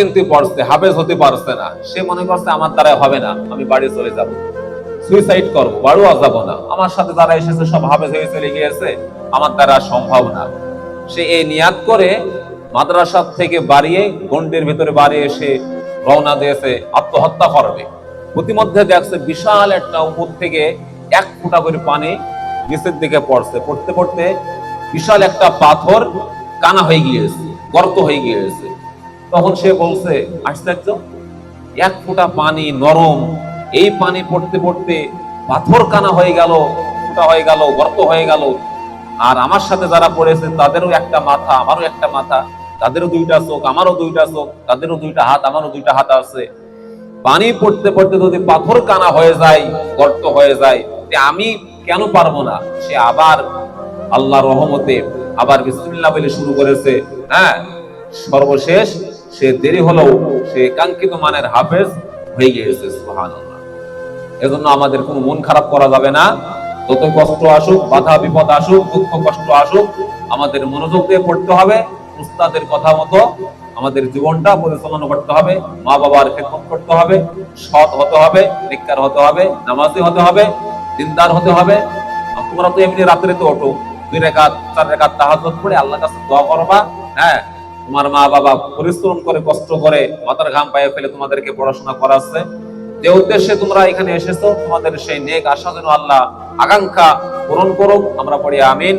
কিন্তু পড়ছে, হাফেজ হতে পারছে না। সে মনে করছে, আমার দ্বারা হবে না, আমি বাড়ি চলে যাব। সুইসাইড করব, বাড়িও যাব না। আমার সাথে যারা এসেছে, সব হাফেজ হয়ে চলে গিয়েছে, আমার দ্বারা সম্ভব না। সে এই নিয়াত করে মাদ্রাসা থেকে বাড়িয়ে গন্ডির ভিতরে বাড়ি এসে রওনা দিয়েছে, আত্মহত্যা করবে। প্রতিমধ্যে দেখছে বিশাল একটা উপর থেকে এক ফুটা করে পানি নিচের দিকে পড়ছে। পড়তে পড়তে বিশাল একটা পাথর কানা হয়ে গিয়েছে, গর্ত হয়ে গিয়েছে। তখন সে বলছে আশ্চর্য এক ফোঁটা পানি নরম, এই পানি পড়তে পড়তে পাথর কানা হয়ে গেল, ফোঁটা হয়ে গেল, গর্ত হয়ে গেল। আর আমার সাথে যারা পড়েছে, তাদেরও একটা মাথা, আমারও একটা মাথা, তাদেরও দুইটা চোখ, আমারও দুইটা চোখ, তাদেরও দুইটা হাত, আমারও দুইটা হাত আছে। পানি পড়তে পড়তে যদি পাথর কানা হয়ে যায়, গর্ত হয়ে যায় আমি কেন পারব না? সে আবার আল্লাহ রহমতে আবার বিসমিল্লাহ বলে শুরু করেছে হ্যাঁ? সর্বশেষ সে দেরি হলেও সে কাঙ্ক্ষিত মানের হাফেজ হয়ে গিয়েছে, সুবহানাল্লাহ। এজন্য আমাদের কোনো মন খারাপ করা যাবে না। যতই কষ্ট আসুক, বাধা, বিপদ আসুক, দুঃখ, কষ্ট আসুক, আমাদের মনোযোগ দিয়ে পড়তে হবে। উস্তাদের কথা মতো আমাদের জীবনটা পরিচালনা করতে হবে। মা বাবার খেদমত করতে হবে। সৎ হতে হবে, নিকার হতে হবে, নামাজি হতে হবে, দিনদার হতে হবে। তোমরা তো এমনি রাত্রে তো ওঠো। দুই রেখাত, চার রেখাত তাহাজ্জুদ পড়ে আল্লাহর কাছে দোয়া করবা। হ্যাঁ তোমার মা বাবা পরিশ্রম করে, কষ্ট করে মাথার ঘাম পায়ে ফেলে তোমাদেরকে পড়াশোনা করাচ্ছে। যে উদ্দেশ্যে তোমরা এখানে এসেছ, তোমাদের সেই নেক আশা যেন আল্লাহ আকাঙ্ক্ষা পূরণ করুক। আমরা পড়ি আমিন।